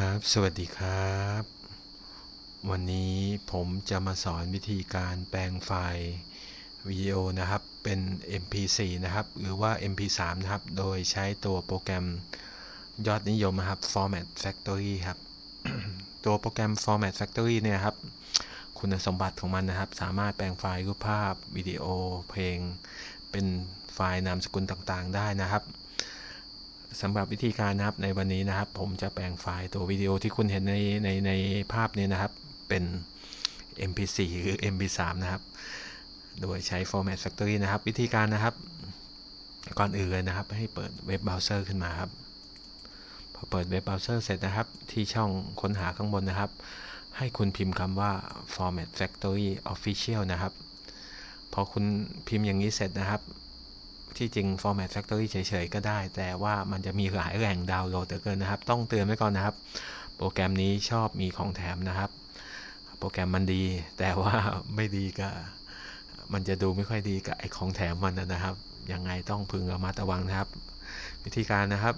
ครับ สวัสดีครับ วันนี้ผมจะมาสอนวิธีการแปลงไฟล์วิดีโอนะครับ เป็น MP4 นะครับ หรือว่า MP3 นะครับ โดยใช้ตัวโปรแกรมยอดนิยมนะครับ Format Factory ครับ ตัวโปรแกรม Format Factory เนี่ยครับ คุณสมบัติของมันนะครับ สามารถแปลงไฟล์รูปภาพ วิดีโอ เพลง เป็นไฟล์นามสกุลต่างๆ ได้นะครับ สำหรับวิธีการนะครับในวันนี้นะครับ ผมจะแปลงไฟล์ตัววิดีโอที่คุณเห็นในในในภาพนี้นะครับ เป็น mp4 หรือ mp3 นะครับ โดยใช้ format factory นะครับ วิธีการนะครับ ก่อนอื่นเลยนะครับ ให้เปิดเว็บเบราว์เซอร์ขึ้นมาครับ พอเปิดเว็บเบราว์เซอร์เสร็จนะครับ ที่ช่องค้นหาข้างบนนะครับ ให้คุณพิมพ์คำว่า format factory official นะครับ พอคุณพิมพ์อย่างนี้เสร็จนะครับ ที่จริง Format Factory เฉยๆ ก็ได้ แต่ว่ามันจะมีหลายแหล่งดาวน์โหลดเกินนะครับ ต้องเตือนไว้ก่อนนะครับ โปรแกรมนี้ชอบมีของแถมนะครับ โปรแกรมมันดี แต่ว่าไม่ดีก็ มันจะดูไม่ค่อยดีกับไอของแถมมันนะครับ ยังไงต้องพึงระมัดระวังนะครับ วิธีการนะครับ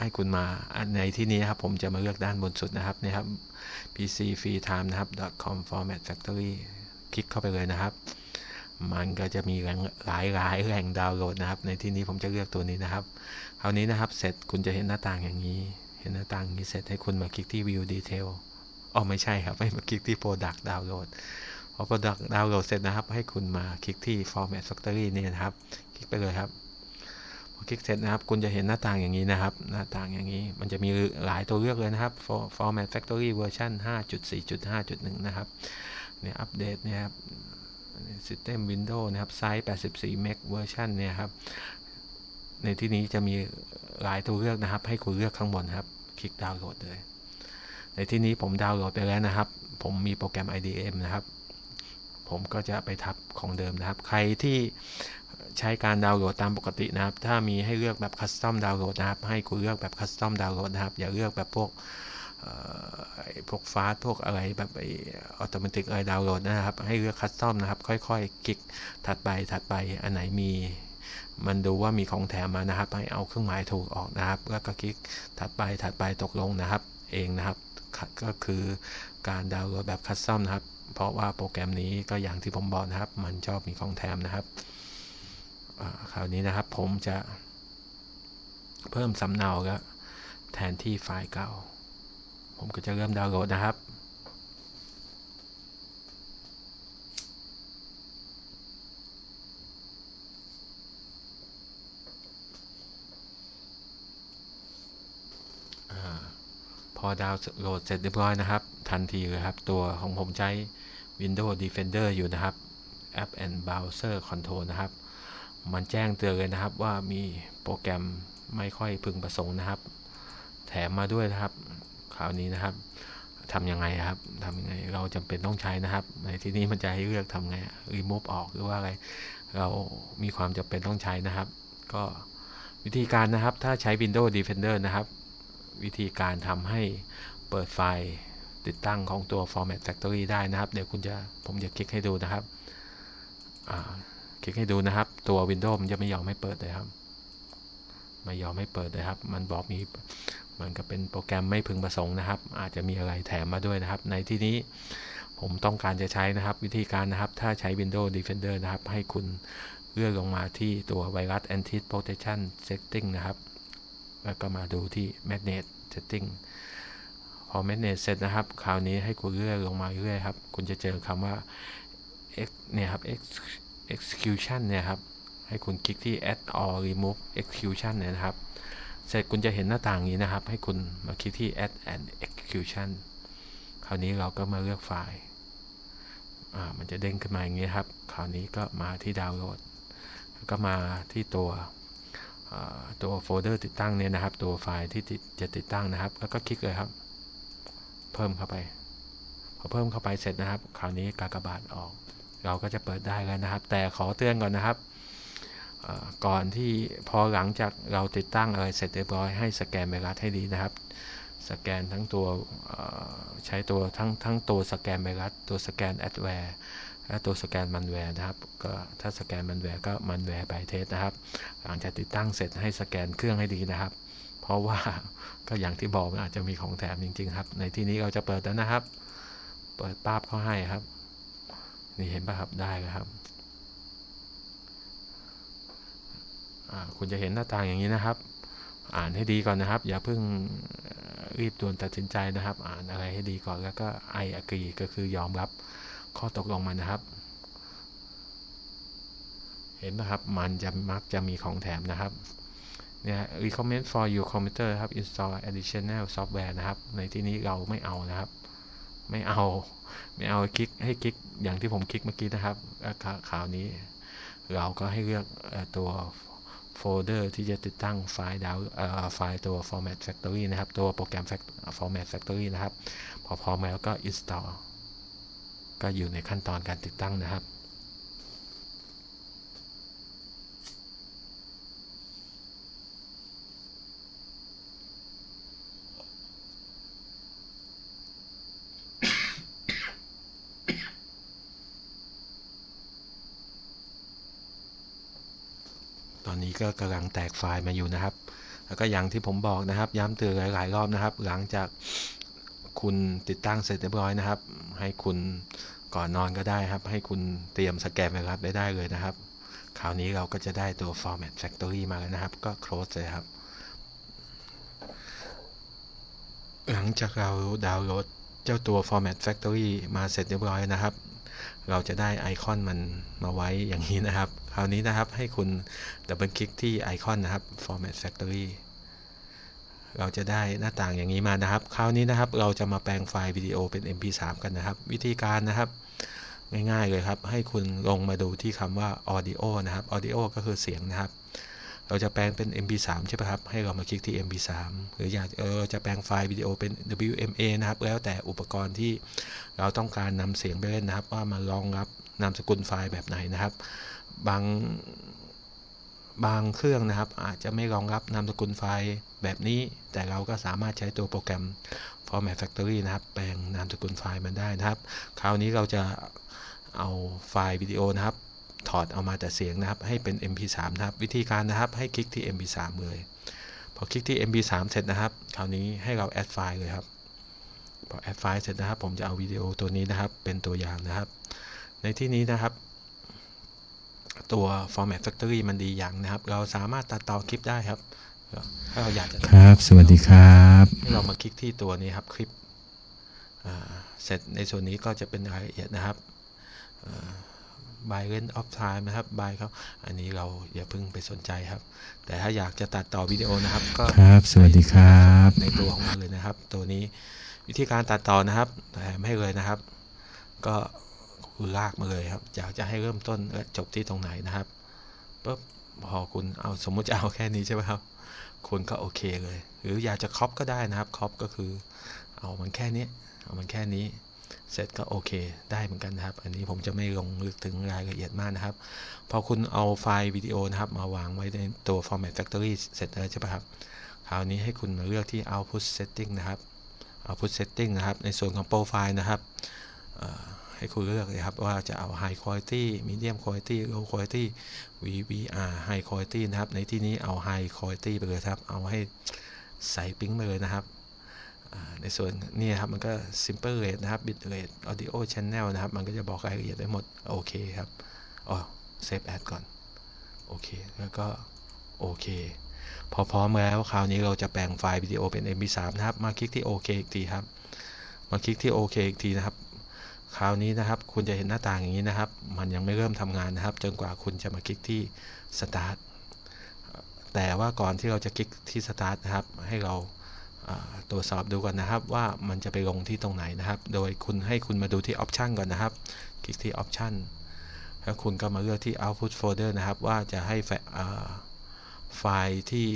ให้คุณมาในที่นี้ครับ ผมจะมาเลือกด้านบนสุดนะครับนี่ครับ pc free time นะครับ com format factory คลิกเข้าไปเลยนะครับ มันก็จะมีหลายหลายแหล่งดาวน์โหลดนะครับ ในที่นี้ผมจะเลือกตัวนี้นะครับคราวนี้นะครับเสร็จคุณจะเห็นหน้าต่างอย่างนี้ เห็นหน้าต่างนี้เสร็จให้คุณมาคลิกที่ view detail อ๋อไม่ใช่ครับให้มาคลิกที่ product download พอ product download เสร็จนะครับ ให้คุณมาคลิกที่ format factory นี่นะครับ คลิกไปเลยครับพอคลิกเสร็จนะครับ คุณจะเห็นหน้าต่างอย่างนี้นะครับ หน้าต่างอย่างนี้ มันจะมีหลายตัวเลือกเลยนะครับ format factory version 5.4.5.1 นะครับเนี่ยอัปเดตเนี่ยครับ System Windows นะครับ ไซส์ 84 m b เวอร์ชันเนี่ยครับ ในที่นี้จะมีหลายตัวเลือกนะครับ ให้คุณเลือกข้างบนครับ คลิกดาวน์โหลดเลย ในที่นี้ผมดาวน์โหลดไปแล้วนะครับ ผมมีโปรแกรม IDM นะครับ ผมก็จะไปทับของเดิมนะครับ ใครที่ใช้การดาวน์โหลดตามปกตินะครับ ถ้ามีให้เลือกแบบคัสตอมดาวน์โหลดนะครับ ให้คุณเลือกแบบคัสตอมดาวน์โหลดนะครับ อย่าเลือกแบบพวก พวกฟาสพวกอะไรแบบไอออโตเมติกอะไรดาวน์โหลดนะครับ ให้เลือกคัสตอมนะครับ ค่อยๆ คลิกถัดไปถัดไปอันไหนมีมันดูว่ามีของแถมมานะครับ ให้เอาเครื่องหมายถูกออกนะครับ แล้วก็คลิกถัดไปถัดไปตกลงนะครับ เองนะครับก็คือการดาวน์โหลดแบบคัสตอมนะครับ เพราะว่าโปรแกรมนี้ก็อย่างที่ผมบอกนะครับ มันชอบมีของแถมนะครับคราวนี้นะครับผมจะเพิ่มสำเนาแล้วแทนที่ไฟล์เก่า ผมก็จะเริ่มดาวน์โหลดนะครับพอดาวน์โหลดเสร็จเรียบร้อยนะครับ ทันทีเลยครับ ตัวของผมใช้ Windows Defender อยู่นะครับ App and Browser Control นะครับ มันแจ้งเตือนเลยนะครับว่ามีโปรแกรมไม่ค่อยพึงประสงค์นะครับ แถมมาด้วยนะครับ คราวนี้นะครับทำยังไงครับทำยังไงเราจำเป็นต้องใช้นะครับ ในที่นี้มันจะให้เลือกทำไง remove ออกหรือว่าอะไร เรามีความจำเป็นต้องใช้นะครับ ก็วิธีการนะครับถ้าใช้ Windows Defender นะครับ วิธีการทำให้เปิดไฟล์ติดตั้งของตัว Format Factory ได้นะครับ เดี๋ยวคุณจะผมจะคลิกให้ดูนะครับคลิกให้ดูนะครับ ตัว Windows มันจะไม่ยอมให้เปิดเลยครับ ไม่ยอมให้เปิดเลยครับ มันบอกมี มันก็เป็นโปรแกรมไม่พึงประสงค์นะครับ อาจจะมีอะไรแถมมาด้วยนะครับ ในที่นี้ผมต้องการจะใช้นะครับ วิธีการนะครับ ถ้าใช้ Windows Defender นะครับ ให้คุณเลื่อนลงมาที่ตัว Virus Anti Protection Setting นะครับ แล้วก็มาดูที่ Magnet Setting พอ Magnet เสร็จนะครับ คราวนี้ให้คุณเลื่อนลงมาเรื่อยครับ คุณจะเจอคำว่า X เนี่ยครับ execution เนี่ยครับ ให้คุณคลิกที่ add or remove execution เนี่ยนะครับ เสร็จคุณจะเห็นหน้าต่างนี้นะครับ ให้คุณมาคลิกที่ add and execution คราวนี้เราก็มาเลือกไฟล์มันจะเด้งขึ้นมาอย่างนี้ครับ คราวนี้ก็มาที่ดาวน์โหลดก็มาที่ตัวตัวโฟลเดอร์ติดตั้งเนี่ยนะครับ ตัวไฟล์ที่จะติดตั้งนะครับ แล้วก็คลิกเลยครับ เพิ่มเข้าไป พอเพิ่มเข้าไปเสร็จนะครับ คราวนี้กากบาทออก เราก็จะเปิดได้แล้วนะครับ แต่ขอเตือนก่อนนะครับ ก่อนที่พอหลังจากเราติดตั้งอะไรเสร็จเรียบร้อยให้สแกนไวรัสให้ดีนะครับ สแกนทั้งตัวใช้ตัวทั้งทั้งตัวสแกนไวรัสตัวสแกนแอดแวร์และตัวสแกนมันแวร์นะครับ ก็ถ้าสแกนมันแวร์ก็มันแวร์ไปเทสนะครับ หลังจากติดตั้งเสร็จให้สแกนเครื่องให้ดีนะครับ เพราะว่าก็อย่างที่บอกมันอาจจะมีของแถมจริง ๆ ครับ ในที่นี้เราจะเปิดแล้วนะครับ เปิดป้าบเข้าให้ครับ นี่เห็นป่ะครับได้แล้วครับอ่า คุณจะเห็นหน้าต่างอย่างนี้นะครับ อ่านให้ดีก่อนนะครับ อย่าเพิ่งรีบด่วนตัดสินใจนะครับ อ่านอะไรให้ดีก่อนแล้วก็ไออกรีก็คือยอมรับข้อตกลงมานะครับ เห็นไหมครับ มันจะมักจะมีของแถมนะครับเนี่ย recommend for your computer ครับ install additional software นะครับ ในที่นี้เราไม่เอานะครับ ไม่เอา ไม่เอาคลิกให้คลิกอย่างที่ผมคลิกเมื่อกี้นะครับแล้วครคราวนี้ เราก็ให้เลือกตัว โฟลเดอร์ที่จะติดตั้งไฟล์ดาวน์เอ่อไฟล์ตัว format factory นะครับ ตัวโปรแกรม Format factory นะครับ พอพร้อมแล้วก็ install ก็อยู่ในขั้นตอนการติดตั้งนะครับ นี้ก็กำลังแตกไฟล์มาอยู่นะครับ แล้วก็อย่างที่ผมบอกนะครับ ย้ำเตือนหลาย ๆ รอบนะครับ หลังจากคุณติดตั้งเสร็จเรียบร้อยนะครับ ให้คุณก่อนนอนก็ได้ครับ ให้คุณเตรียมสแกนไวรัสไว้ได้เลยนะครับ คราวนี้เราก็จะได้ตัว format factory มาแล้วนะครับ ก็ close เลยครับ หลังจากเราดาวน์โหลดเจ้าตัว format factory มาเสร็จเรียบร้อยนะครับ เราจะได้ไอคอนมันมาไว้อย่างนี้นะครับ คราวนี้นะครับให้คุณดับเบิลคลิกที่ไอคอนนะครับ format factory เราจะได้หน้าต่างอย่างนี้มานะครับ คราวนี้นะครับเราจะมาแปลงไฟล์วิดีโอเป็น mp3 กันนะครับ วิธีการนะครับ ง่ายๆเลยครับ ให้คุณลงมาดูที่คำว่า audio นะครับ audio ก็คือเสียงนะครับ เราจะแปลงเป็น mp3 ใช่ไหมครับ ให้เรามาคลิกที่ mp3 หรืออยากเออจะแปลงไฟล์วิดีโอเป็น wma นะครับ แล้วแต่อุปกรณ์ที่เราต้องการนำเสียงไปเล่นนะครับ ว่ามารองรับนามสกุลไฟล์แบบไหนนะครับ บางบางเครื่องนะครับ อาจจะไม่รองรับนามสกุลไฟล์แบบนี้ แต่เราก็สามารถใช้ตัวโปรแกรม Format Factory นะครับ แปลงนามสกุลไฟล์มันได้นะครับ คราวนี้เราจะเอาไฟล์วิดีโอนะครับ ถอดเอามาแต่เสียงนะครับ ให้เป็น mp3 นะครับ วิธีการนะครับให้คลิกที่ mp3 เลยพอคลิกที่ mp3 เสร็จนะครับ คราวนี้ให้เรา add ไฟล์เลยครับพอ add ไฟล์เสร็จนะครับ ผมจะเอาวิดีโอตัวนี้นะครับ เป็นตัวอย่างนะครับ ในที่นี้นะครับตัว format factory มันดีอย่างนะครับ เราสามารถตัดต่อคลิปได้ครับถ้าเราอยากจะครับ สวัสดีครับให้เรามาคลิกที่ตัวนี้ครับคลิปอ่าเสร็จในส่วนนี้ก็จะเป็นรายละเอียดนะครับอ่า by length of time นะครับ by เขาอันนี้เราอย่าเพิ่งไปสนใจครับ แต่ถ้าอยากจะตัดต่อวิดีโอนะครับก็ครับ สวัสดีครับ ในตัวของมันเลยนะครับ ตัวนี้วิธีการตัดต่อนะครับแถมให้เลยนะครับ ก็คือลากมาเลยครับอยากจะให้เริ่มต้นและจบที่ตรงไหนนะครับปุ๊บพอคุณเอาสมมุติจะเอาแค่นี้ใช่ไหมครับคุณก็โอเคเลย หรืออยากจะครอปก็ได้นะครับครอปก็คือ เอามันแค่นี้ เอามันแค่นี้ เสร็จก็โอเค ได้เหมือนกันนะครับ อันนี้ผมจะไม่ลงลึกถึงรายละเอียดมากนะครับ พอคุณเอาไฟล์วิดีโอนะครับ มาวางไว้ในตัว format factory เสร็จแล้วใช่ไหมครับ คราวนี้ให้คุณมาเลือกที่ output setting นะครับ output setting นะครับ ในส่วนของ profile นะครับให้คุณเลือกเลยครับว่าจะเอา high quality medium quality low quality VVR high quality นะครับ ในที่นี้เอา high quality ไปเลยครับ เอาให้ใสปิ๊งไปเลยนะครับ ในส่วนนี้ครับมันก็ simple rate นะครับ bit rate audio channel นะครับ มันก็จะบอกรายละเอียดได้หมด โอเคครับ อ๋อ save as ก่อน โอเค แล้วก็ โอเค พอพร้อมแล้ว คราวนี้เราจะแปลงไฟล์วิดีโอเป็น mp3 นะครับ มาคลิกที่โอเคอีกทีครับ มาคลิกที่โอเคอีกทีนะครับ คราวนี้นะครับ คุณจะเห็นหน้าต่างอย่างนี้นะครับ มันยังไม่เริ่มทำงานนะครับ จนกว่าคุณจะมาคลิกที่ start แต่ว่าก่อนที่เราจะคลิกที่ start นะครับ ให้เราอ่า ตรวจสอบดูก่อนนะครับว่ามันจะไปลงที่ตรงไหนนะครับ โดยคุณให้คุณมาดูที่ option ก่อนนะครับ คลิกที่ option แล้วคุณก็มาเลือกที่ output folder นะครับ ว่าจะให้ไฟล์ที่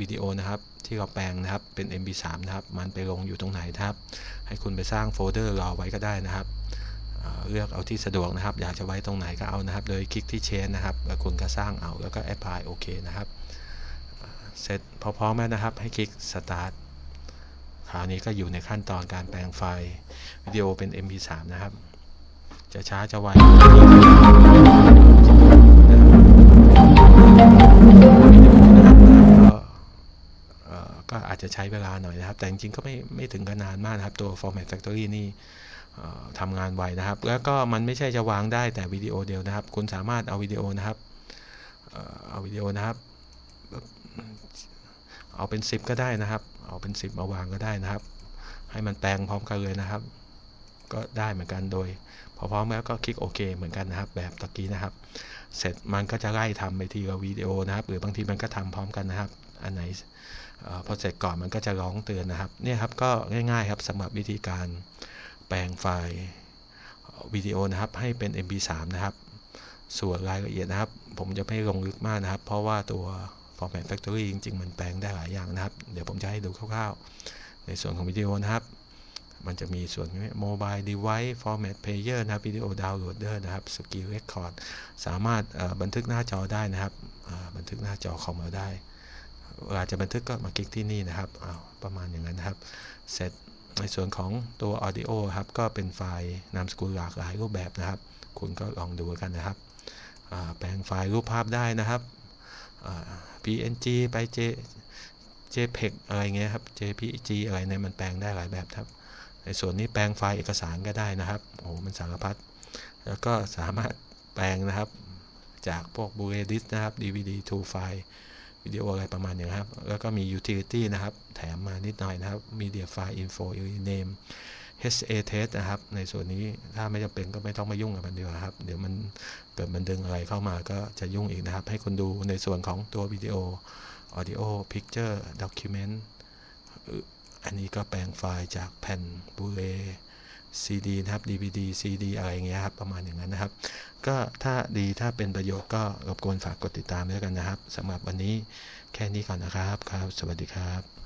วิดีโอนะครับ ที่เราแปลงนะครับเป็น mp3 นะครับ มันไปลงอยู่ตรงไหนนะครับ ให้คุณไปสร้างโฟลเดอร์รอไว้ก็ได้นะครับเลือกเอาที่สะดวกนะครับ อยากจะไว้ตรงไหนก็เอานะครับ โดยคลิกที่ change นะครับ แล้วคุณก็สร้างเอาแล้วก็ apply โอเคนะครับ เสร็จพอพร้อมแล้วนะครับ ให้คลิก start คราวนี้ก็อยู่ในขั้นตอนการแปลงไฟล์วิดีโอเป็น mp3 นะครับ จะช้าจะไวก็อ่อก็จจะใช้เวลาหน่อยนะครับ แต่จริงๆ ก็ไม่ไม่ถึงกับนานมากนะครับ ตัว Format Factory นี่ทำงานไวนะครับ แล้วก็มันไม่ใช่จะวางได้แต่วิดีโอเดียวนะครับ คุณสามารถเอาวิดีโอนะครับเอ่อเอาวิดีโอนะครับ เอาเป็น 10 ก็ได้นะครับ เอาเป็น 10 มาวางก็ได้นะครับ ให้มันแปลงพร้อมกันเลยนะครับ ก็ได้เหมือนกันโดย พอพร้อมแล้วก็คลิกโอเคเหมือนกันนะครับ แบบตะกี้นะครับ เสร็จมันก็จะไล่ทำไปทีละวิดีโอนะครับ หรือบางทีมันก็ทำพร้อมกันนะครับ อันไหนออพอเสร็จก่อนมันก็จะร้องเตือนนะครับ เนี่ยครับก็ง่ายๆครับสำหรับวิธีการแปลงไฟล์วิดีโอนะครับให้เป็น MP3 นะครับ ส่วนรายละเอียดนะครับ ผมจะไม่ลงลึกมากนะครับ เพราะว่าตัว Format Factory จริง ๆ มันแปลงได้หลายอย่างนะครับ เดี๋ยวผมจะให้ดูคร่าวๆ ในส่วนของวิดีโอนะครับ มันจะมีส่วน Mobile Device Format Player นะครับ Video Downloader นะครับ Skill Record สามารถบันทึกหน้าจอได้นะครับ บันทึกหน้าจอคอมเราได้เวลาจะบันทึกก็มาคลิกที่นี่นะครับอาประมาณอย่างนั้นนะครับเสร็จในส่วนของตัว Audio ครับ ก็เป็นไฟล์นามสกุลหลากหลายรูปแบบนะครับ คุณก็ลองดูกันนะครับ แปลงไฟล์รูปภาพได้นะครับ PNG ไป J JPEG อะไรเงี้ยครับ JPG อะไรเนี่ยมันแปลงได้หลายแบบครับ ในส่วนนี้แปลงไฟล์เอกสารก็ได้นะครับโอ้โหมันสารพัด แล้วก็สามารถแปลงนะครับ จากพวก Blu-ray disc นะครับ DVD to ไฟล์วิดีโออะไรประมาณอย่างนี้ครับ แล้วก็มี utility นะครับ แถมมานิดหน่อยนะครับ media file info name HA test นะครับ ในส่วนนี้ถ้าไม่จำเป็นก็ไม่ต้องมายุ่งกับมันดีกว่าครับ เดี๋ยวมันเกิดมันดึงอะไรเข้ามาก็จะยุ่งอีกนะครับ ให้คนดูในส่วนของตัววิดีโอ audio picture document อันนี้ก็แปลงไฟล์จากแผ่น Blu-ray CD นะครับ DVD CD อะไรอย่างเงี้ยครับ ประมาณอย่างนั้นนะครับ ก็ถ้าดีถ้าเป็นประโยชน์ก็รบกวนฝากกดติดตามด้วยกันนะครับสำหรับวันนี้แค่นี้ก่อนนะครับครับ สวัสดีครับ